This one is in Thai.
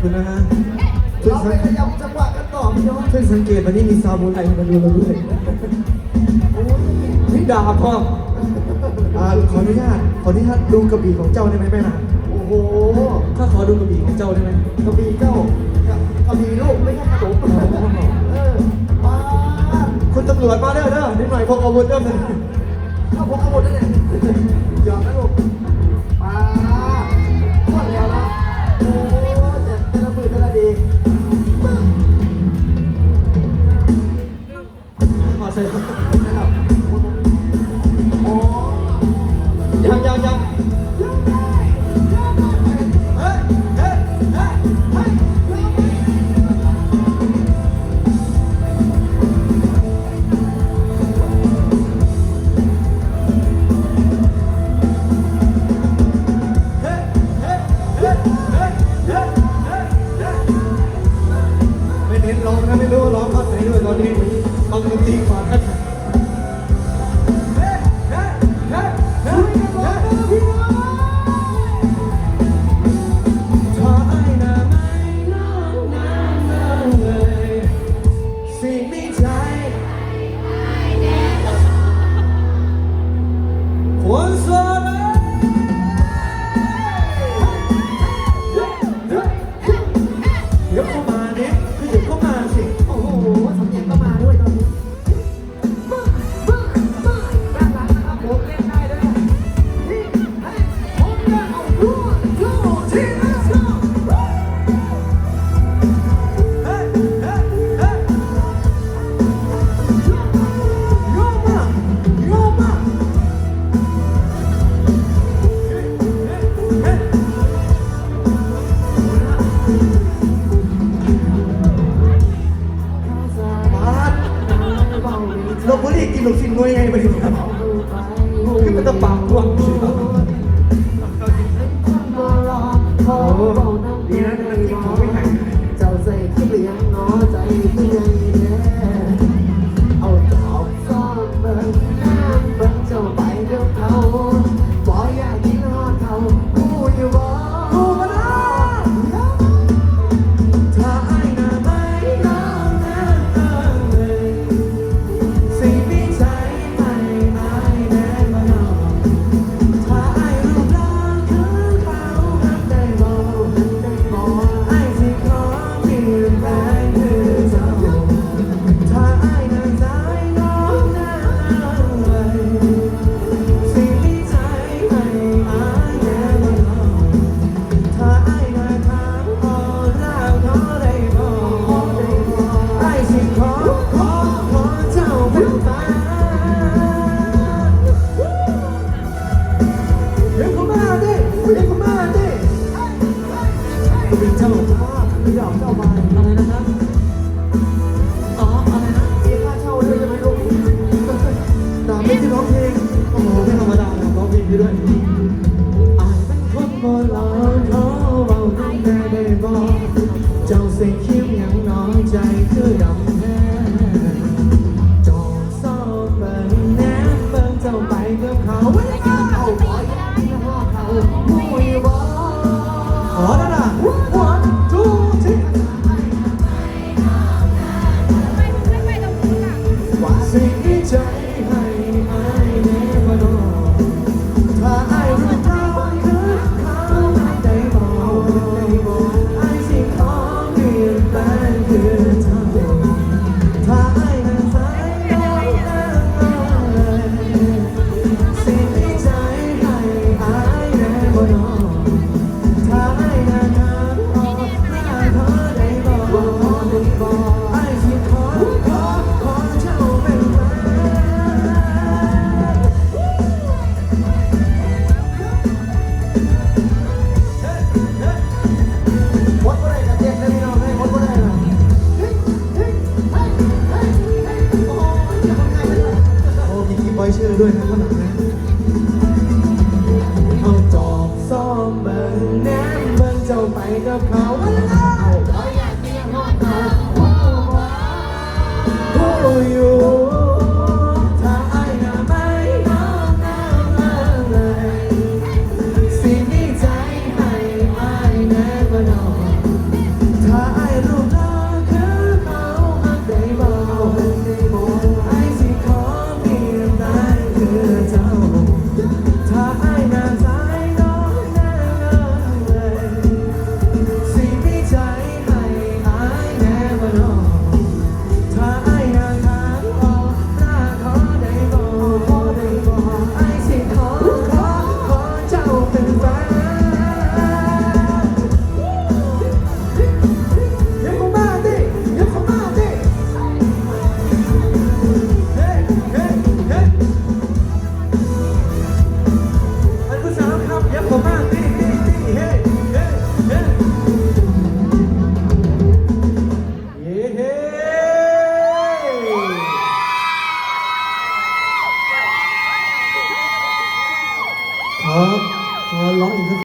อยู่นะฮะช่วยสังขยับจังหวะกันต่อพี่น้องช่วยสังเกตวันนี้มีซามูไรมาดูเราด้วยนี่ดาบพ่ออ่าขออนุญาตขออนุญาตดูกระบี่ของเจ้าได้ไหมแม่นะโอ้โหข้าขอดูกระบี่ของเจ้าได้ไหมกระบี่เจ้ากระบี่ลูกไม่ใช่กระบี่เอคุณตำรวจมาเด้อเด้อนิดหน่อยพกอาวุธเด้อเลยข้าพกอาวุธได้เนี่ยยอมนลูก said. have พี่ดอกจะเอามาอะไรนะครับอ๋ออะไรนะเสียค่าเช่าด้วยใช่ไหลูกดาไม่ใช่ร้องเพลงไม่ธรรมดานะร้องเพลงด้วยอาคนบ่หลอนขอเบาแต่ด้บอกเจ้าเสียงเข้มอย่างน้องใจเธอดำแห้ 对